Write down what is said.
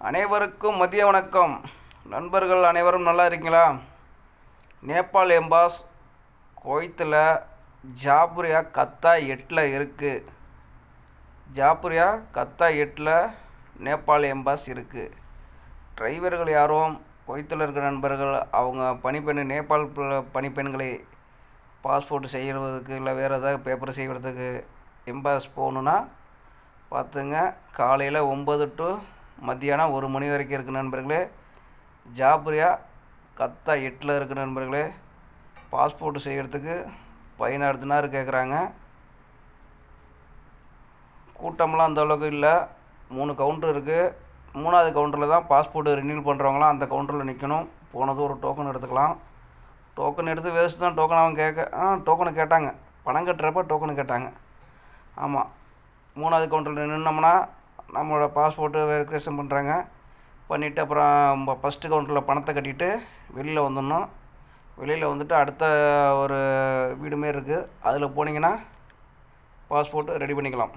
அனைவருக்கும் மதிய வணக்கம். நண்பர்கள் அனைவரும் நல்லா இருக்கீங்களா? நேபாள் எம்பாஸ் குவைத்தில் ஜாப்ரியா கத்தா எட்டில் இருக்குது ஜாப்ரியா கத்தா எட்டில் நேபாள் எம்பாஸ் இருக்குது டிரைவர்கள் யாரும் குவைத்தில் இருக்கிற நண்பர்கள் அவங்க பணிப்பெண் நேபாள் பணிப்பெண்களை பாஸ்போர்ட் செய்கிறதுக்கு இல்லை வேறு ஏதாவது பேப்பர் செய்கிறதுக்கு எம்பாஸ் போகணுன்னா பார்த்துங்க காலையில் ஒம்பது டு மத்தியானம் ஒரு மணி வரைக்கும் இருக்குது நண்பர்களே. ஜாப்ரியா கத்தா எட்டில் இருக்கு நண்பர்களே. பாஸ்போர்ட் செய்கிறதுக்கு பதினாறு தினார் கேட்குறாங்க கூட்டம்லாம் அந்த அளவுக்கு இல்லை. மூணு கவுண்டர் இருக்குது மூணாவது கவுண்டரில் தான் பாஸ்போர்ட்டு ரினியூல் பண்ணுறவங்களாம் அந்த கவுண்டரில் நிற்கணும் போனதும் ஒரு டோக்கன் எடுத்துக்கலாம். டோக்கன் எடுத்து வேஸ்ட் தான் டோக்கன் அவன் கேட்க ஆ டோக்கனு கேட்டாங்க. பணம் கட்டுறப்ப டோக்கனு கேட்டாங்க. ஆமாம் மூணாவது கவுண்டரில் நின்னோம்னா நம்மளோட பாஸ்போர்ட்டு வெரிஃபிகேஷன் பண்ணுறாங்க பண்ணிவிட்டு அப்புறம் ஃபஸ்ட்டு கவுண்டரில் பணத்தை கட்டிட்டு வெளியில் வந்துடணும். வெளியில் வந்துட்டு அடுத்த ஒரு வீடு மாரி இருக்குது அதில் போனீங்கன்னா பாஸ்போர்ட்டு ரெடி பண்ணிக்கலாம்.